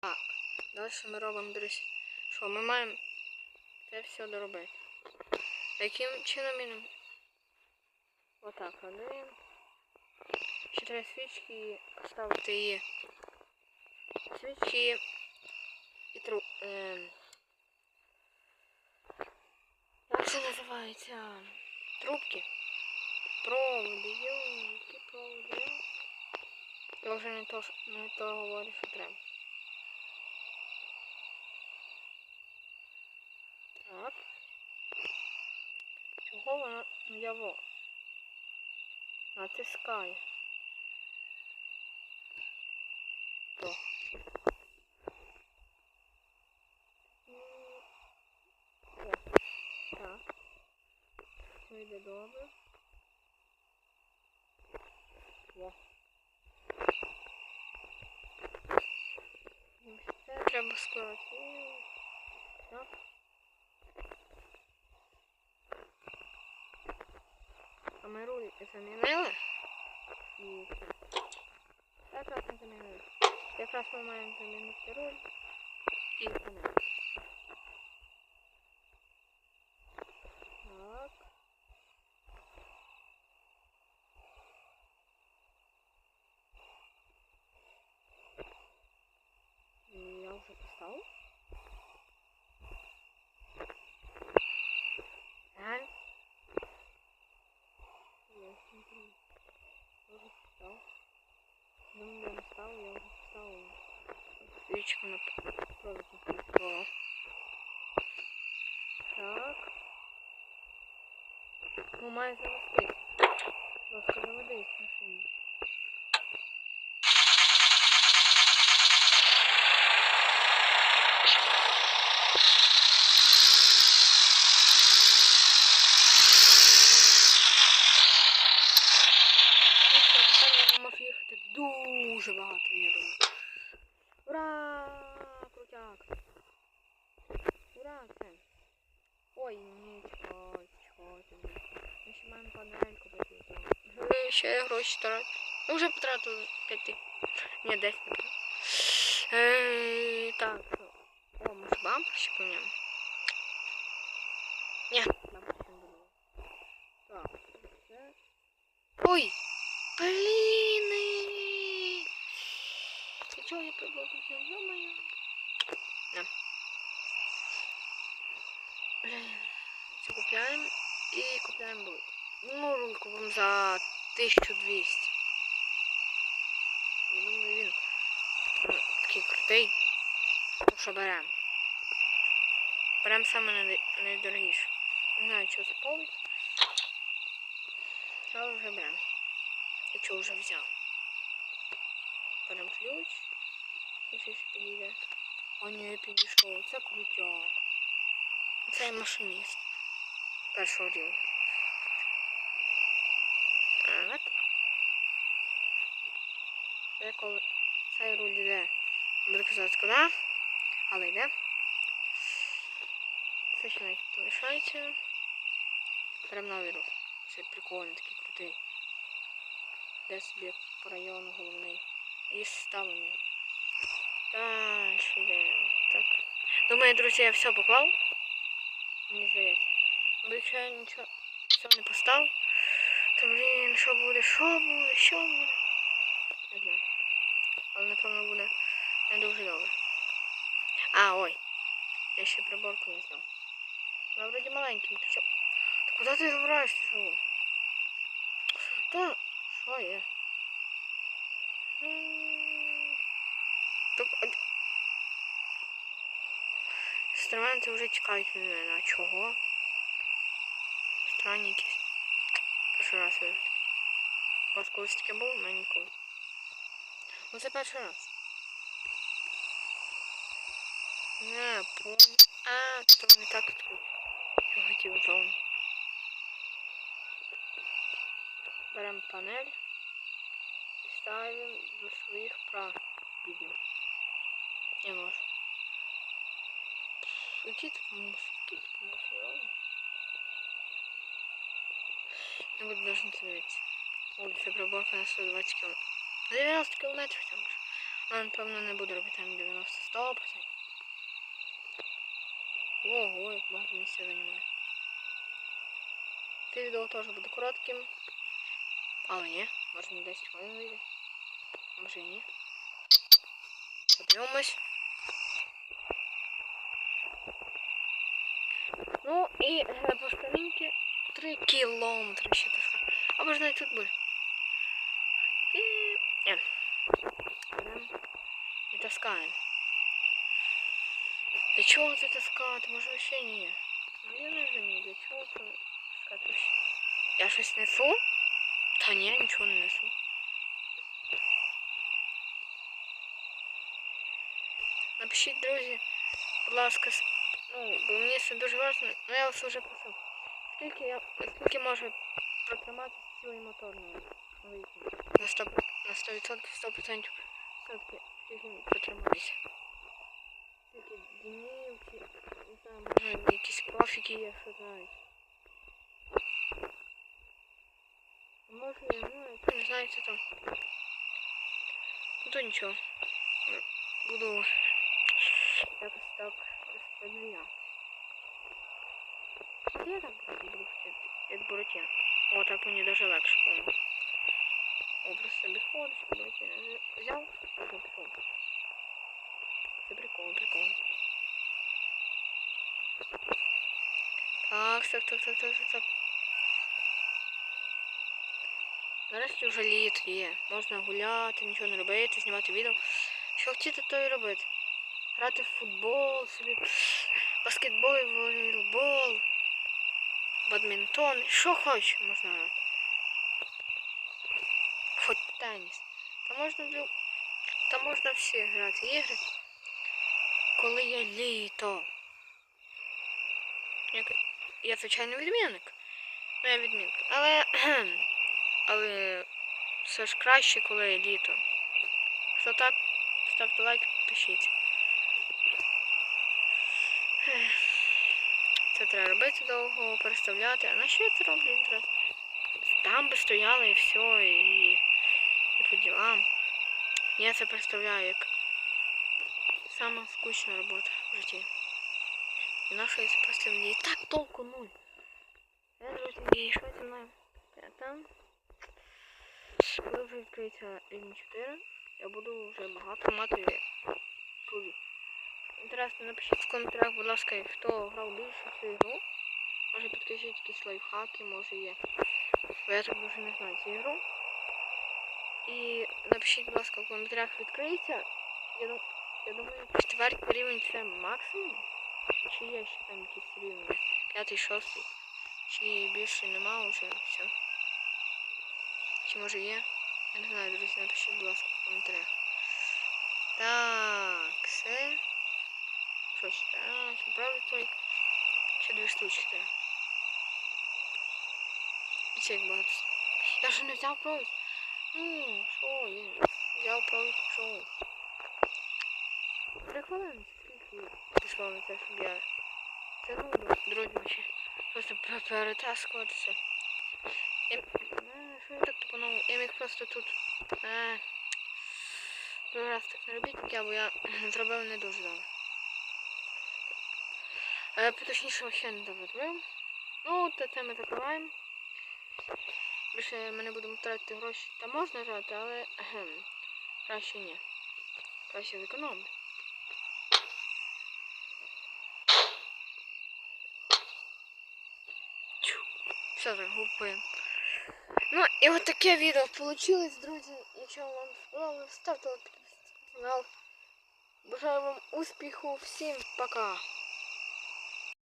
Так, далі ми робимо, друзі. Що, ми маємо це все доробити. Яким чином? Отак, один. Чотири свічки ставити її. Свічки і тру. Ем... Як це називається? Трубки. Проводи, які проводи. Я вже не то, не то говорю, що треба. Так. Чого вона яво? Натискає. То. Так. Все йде добре. Треба скоротити. Так. Руль замінили. І якраз ми замінили. Якраз ми маємо замінити руль і панель. Так. Я вже поставив. Так. Я смотрю. Уже поставил. Думаю, я не ставил, я уже поставил. Свечку на провод не прикрывал. Так. Ну, має завести. Просто заведись машину. Ну все, тепер я можу їхати дуже багато, я думаю. Ура! Крутяк! Ура! Це. Ой, ні, чого, чого ти. Ми ще маємо панельку купити. Ми ще гроші тратили. Ми вже потратили 5. Ні, 10. Е, так? О, може бампер ще поміняємо? Ні, бампер ще не було. Так, це. Ой! Блін! Ти чого я приблизився? На. Блін. Це купляємо і купляємо руль. Ну, купимо за 1200. Я думаю, він м, такий крутий. Ну, що беремо. Беремо саме найд- найдорогіше. Не знаю, що повод. Але вже беремо. Я чого вже взяв. Беремо ключ. І щось підійде. О, ні, підійшов. Це крутяк. Це я машиніст. Першого рівня. Так. Це коли цей руль йде. Буду казати куди. Але йде. Беремо новий рух. Це прикольний, такий крутий. Де собі по району головний. І ставлення. Йдемо. Так. Думаю, друзі, я все поклав. Мені здається. Бо якщо я нічого все не поставив, то блін, що буде, що буде, що буде? Не знаю. Але напевно буде не дуже добре. А, ой. Я ще приборку не зняв. Вона вроді маленьким, ти що? Та куди ти забираєшся, що? Та, що є? А... Інструменти вже тікають від мене. А чого? Странні якісь. Перший раз такі. У вас колись таке було? Мене ніколи. Ну це перший раз. Не, пон... А, то не так тут. Я хотів зону. Беремо панель і ставимо до своїх прав відео. Не можу. Який тут мус? Який тут мус? Я буду должен дивитися. О, це на 120 км. На 90 км там. же. Ну, напевно, не буду робити там 90 100%. Ого, як багато місця займає. Це відео теж буде коротким. Але ні, може не 10 хвилин вийде. Може і ні. Подивимось. Ну і е, по старинки 3 кілометри ще таска. А може навіть тут буде. І... Ні. Берем І таскаємо. Для чого це таскати? Може вообще ні. Ну я не розумію, для чого це таскати вообще. Я щось несу? Та ні, нічого не несу. Напишіть, друзі, будь ласка, с- ну, бо мені це дуже важливо, ну я вас вже просив. Скільки я скільки може протримати цілий мотор на виїзді? На 100%, на 100%, 100% все-таки скільки протримається. Скільки днів, чи, не знаю, може якісь профіки є, що знають. А Може, я якщо не знаєте там. Ну то нічого. Буду якось так розподіляти. Я так буду як Буратіно. О, так мені даже легше, по-моєму. О, просто собі ходиш, Буратіно взяв, пішов. Це прикол, прикол. Так, так, так, так, так, так, так. Нарешті вже літ є. Можна гуляти, нічого не робити, знімати відео. Що хотіти, то і робити. Грати в футбол, собі баскетбол, волейбол, бадмінтон, що хочеш можна. Хоч теніс. Та можна Та можна всі грати ігри, коли є літо. Як... Я, звичайно, відмінник. Ну, я відмінник. Але. Але все ж краще, коли є літо. Хто так, ставте лайк, пишіть. Це треба робити довго, переставляти. А на що я це роблю інтересно? Там би стояли і все, і, і по ділам. Я це представляю як сама скучна робота в житті. І на що я це представляю? І так толку нуль. Я, друзі, і що зі мною? Там. Коли вже відкриється рівень 4, я буду вже багато мати плодів. Інтересно, напишіть в коментарях, будь ласка, хто грав більше цю ігру. Може підкажіть якісь лайфхаки, може є. Бо я так дуже не знаю цю ігру. І напишіть, будь ласка, в коментарях відкриється. Я, дум... я думаю, четвертий рівень це максимум. Чи є ще там якісь рівні? П'ятий, шостий. Чи більше нема вже все. Чи може є? Я не знаю, друзі, напишіть, будь ласка, в коментарях. Так, все. Що ще? А, ще правий той. Ще дві штучки треба. І це як багато. Я ще не взяв провід. Ну, що є? Взяв провід, що? Хвилини, скільки пішло на те, щоб я це ну, друзі, ще просто пе- перетаскуватися. Я, що я так тупанув? Я міг просто тут. Другий раз так не робіть, я, бо я зробив не дуже добре. Е, точніше, ще не добре. Ну, та це ми закриваємо. Більше ми не будемо тратити гроші. Та можна жати, але ем, краще ні. Краще зекономити. Все загубуємо. Ну і от таке відео вийшло, друзі. Якщо вам сподобалось, ставте лайк, підписуйтесь на канал. Бажаю вам успіху, всім пока!